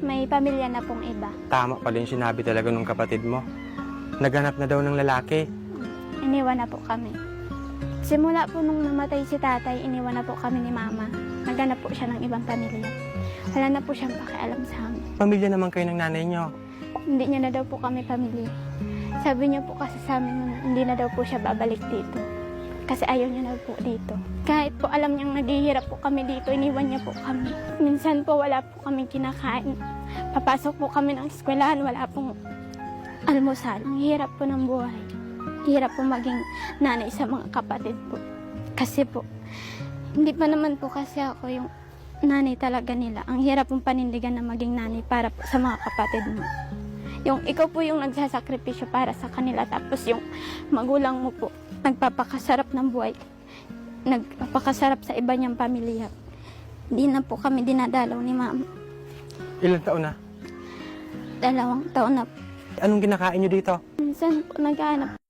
may pamilya na pong iba. Tama pala yung sinabi talaga nung kapatid mo. Naganap na daw ng lalaki. Iniwan na po kami. Simula po nung namatay si tatay, iniwan na po kami ni mama. Naghanap po siya ng ibang pamilya. Wala na po siyang pakialam sa amin. Pamilya naman kayo ng nanay nyo. Hindi niya na daw po kami pamilya. Sabi niya po kasi sa amin, hindi na daw po siya babalik dito. Kasi ayaw niya na po dito. Po alam niyang naghihirap po kami dito, iniwan niya po kami. Minsan po wala po kami kinakain. Papasok po kami ng eskwelahan, wala pong almusal. Ang hirap po ng buhay. Hirap po maging nanay sa mga kapatid po. Kasi po, hindi pa naman po kasi ako yung nanay talaga nila. Ang hirap pong panindigan na maging nanay para po sa mga kapatid mo. Yung ikaw po yung nagsasakripisyo para sa kanila tapos yung magulang mo po nagpapakasarap ng buhay. Nagpapakasarap sa iba niyang pamilya. Hindi na po kami dinadalaw ni mama. Ilang taon na? Dalawang taon na. Anong kinakain nyo dito? Minsan po naghahanap